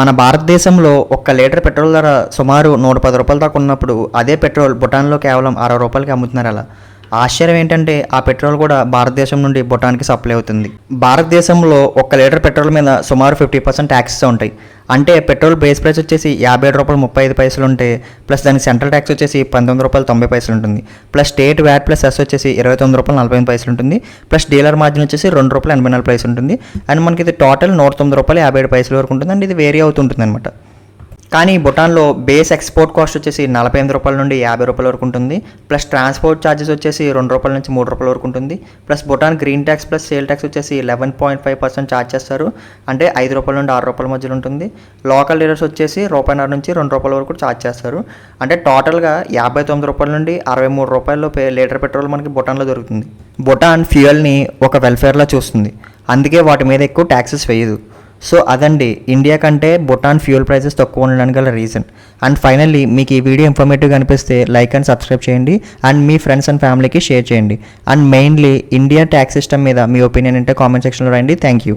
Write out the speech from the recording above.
మన భారతదేశంలో ఒక్క లీటర్ పెట్రోల్ ధర సుమారు నూట పది రూపాయల దాకా ఉన్నప్పుడు అదే పెట్రోల్ భూటాన్లో కేవలం అరవై రూపాయలకి అమ్ముతున్నారు అలా ఆశ్చర్యం ఏంటంటే ఆ పెట్రోల్ కూడా భారతదేశం నుండి భూటాన్కి సప్లై అవుతుంది. భారతదేశంలో ఒక్క లీటర్ పెట్రోల్ మీద సుమారు ఫిఫ్టీ పర్సెంట్ ట్యాక్సెస్ ఉంటాయి. అంటే పెట్రోల్ బేస్ ప్రైస్ వచ్చేసి యాభై ఏడు రూపాయలు ముప్పై ఐదు పైసలు ఉంటే ప్లస్ దానికి సెంట్రల్ ట్యాక్స్ వచ్చేసి పంతొమ్మిది రూపాయలు తొంభై పైసలు ఉంటుంది. Plus state VAT plus S వచ్చేసి ఇరవై తొమ్మిది రూపాయలు నలభై ఎనిమిది పైసలు ఉంటుంది. ప్లస్ డీలర్ మార్జిన్ వచ్చేసి రెండు రూపాయలు ఎనభై నాలుగు పైసలు ఉంటుంది. అండ్ మనకి ఇది టోటల్ నూట తొమ్మిది రూపాయలు యాభై ఏడు పైసల వరకు ఉంటుంది. అండ్ ఇది వేరీ అవుతుంటుంది అనమాట కానీ భూటాన్లో బేస్ ఎక్స్పోర్ట్ కాస్ట్ వచ్చేసి నలభై ఎనిమిది రూపాయల నుండి యాభై రూపాయల వరకు ఉంటుంది. ప్లస్ ట్రాన్స్పోర్ట్ ఛార్జెస్ వచ్చేసి రెండు రూపాయల నుంచి మూడు రూపాయల వరకు ఉంటుంది. Plus Bhutan green tax plus sale tax వచ్చేసి eleven point five percent charge చేస్తారు. అంటే ఐదు రూపాయల నుండి ఆరు రూపాయల మధ్యలో ఉంటుంది. లోకల్ లీడర్స్ వచ్చేసి రూపాయన్నర నుంచి రెండు రూపాయల వరకు ఛార్జ్ చేస్తారు. అంటే టోటల్గా యాభై తొమ్మిది రూపాయల నుండి అరవై మూడు రూపాయల్లో లీటర్ పెట్రోల్ మనకి భూటాన్లో దొరుకుతుంది. భూటాన్ ఫ్యూయల్ని ఒక వెల్ఫేర్లా చూస్తుంది. అందుకే వాటి మీద ఎక్కువ ట్యాక్సెస్ వేయదు. సో అదండి ఇండియా కంటే భూటాన్ ఫ్యూయల్ ప్రైసెస్ తక్కువ ఉండడానికి గల రీజన్. అండ్ ఫైనల్లీ మీకు ఈ వీడియో ఇన్ఫర్మేటివ్గా అనిపిస్తే లైక్ అండ్ సబ్స్క్రైబ్ చేయండి. అండ్ మీ ఫ్రెండ్స్ అండ్ ఫ్యామిలీకి షేర్ చేయండి. And mainly India tax system మీద మీ ఒపీనియన్ అంటే కామెంట్ సెక్షన్లో రండి. Thank you